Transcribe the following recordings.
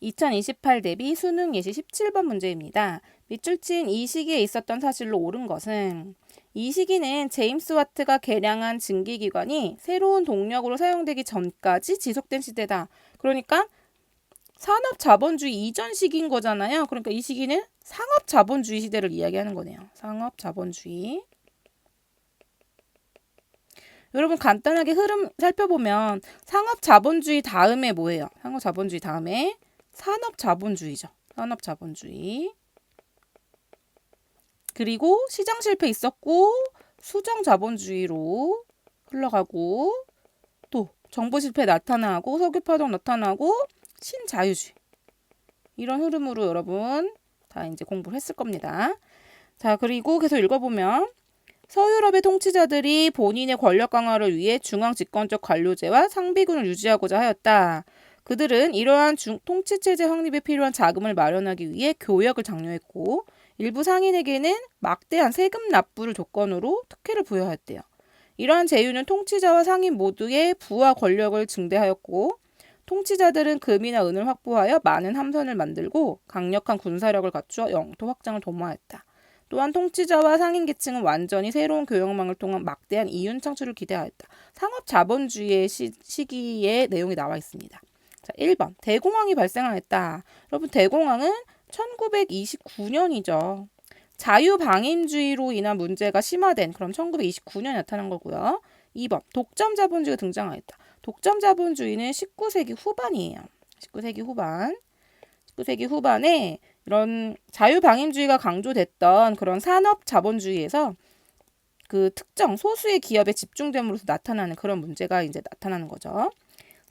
2028 대비 수능 예시 17번 문제입니다. 밑줄 친 이 시기에 있었던 사실로 옳은 것은 이 시기는 제임스 와트가 개량한 증기기관이 새로운 동력으로 사용되기 전까지 지속된 시대다. 그러니까 산업 자본주의 이전 시기인 거잖아요. 그러니까 이 시기는 상업 자본주의 시대를 이야기하는 거네요. 상업 자본주의. 여러분 간단하게 흐름 살펴보면 상업 자본주의 다음에 뭐예요? 상업 자본주의 다음에 산업 자본주의죠. 산업 자본주의. 그리고 시장 실패 있었고 수정 자본주의로 흘러가고 또 정부 실패 나타나고 석유 파동 나타나고 신자유주의 이런 흐름으로 여러분 다 이제 공부를 했을 겁니다. 자 그리고 계속 읽어보면 서유럽의 통치자들이 본인의 권력 강화를 위해 중앙 집권적 관료제와 상비군을 유지하고자 하였다. 그들은 이러한 중, 통치체제 확립에 필요한 자금을 마련하기 위해 교역을 장려했고 일부 상인에게는 막대한 세금 납부를 조건으로 특혜를 부여하였대요. 이러한 제휴는 통치자와 상인 모두의 부와 권력을 증대하였고 통치자들은 금이나 은을 확보하여 많은 함선을 만들고 강력한 군사력을 갖추어 영토 확장을 도모하였다. 또한 통치자와 상인 계층은 완전히 새로운 교역망을 통한 막대한 이윤 창출을 기대하였다. 상업 자본주의의 시, 시기에 내용이 나와 있습니다. 자, 1번. 대공황이 발생하였다. 여러분, 대공황은 1929년이죠. 자유방임주의로 인한 문제가 심화된 그럼 1929년에 나타난 거고요. 2번. 독점 자본주의가 등장하였다. 독점 자본주의는 19세기 후반이에요. 19세기 후반. 19세기 후반에 이런 자유방임주의가 강조됐던 그런 산업 자본주의에서 그 특정 소수의 기업에 집중됨으로써 나타나는 그런 문제가 이제 나타나는 거죠.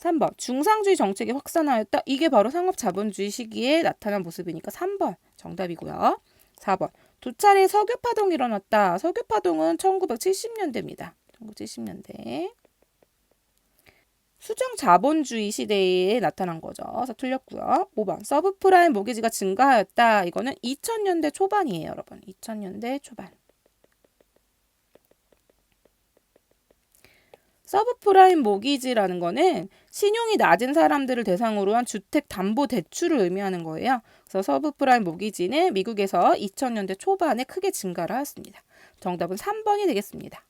3번 중상주의 정책이 확산하였다. 이게 바로 상업 자본주의 시기에 나타난 모습이니까 3번 정답이고요. 4번 두 차례 석유 파동이 일어났다. 석유 파동은 1970년대입니다. 1970년대. 수정 자본주의 시대에 나타난 거죠. 그래서 틀렸고요. 5번 서브프라임 모기지가 증가하였다. 이거는 2000년대 초반이에요, 여러분. 2000년대 초반. 서브프라임 모기지라는 거는 신용이 낮은 사람들을 대상으로 한 주택 담보 대출을 의미하는 거예요. 그래서 서브프라임 모기지는 미국에서 2000년대 초반에 크게 증가를 하였습니다. 정답은 3번이 되겠습니다.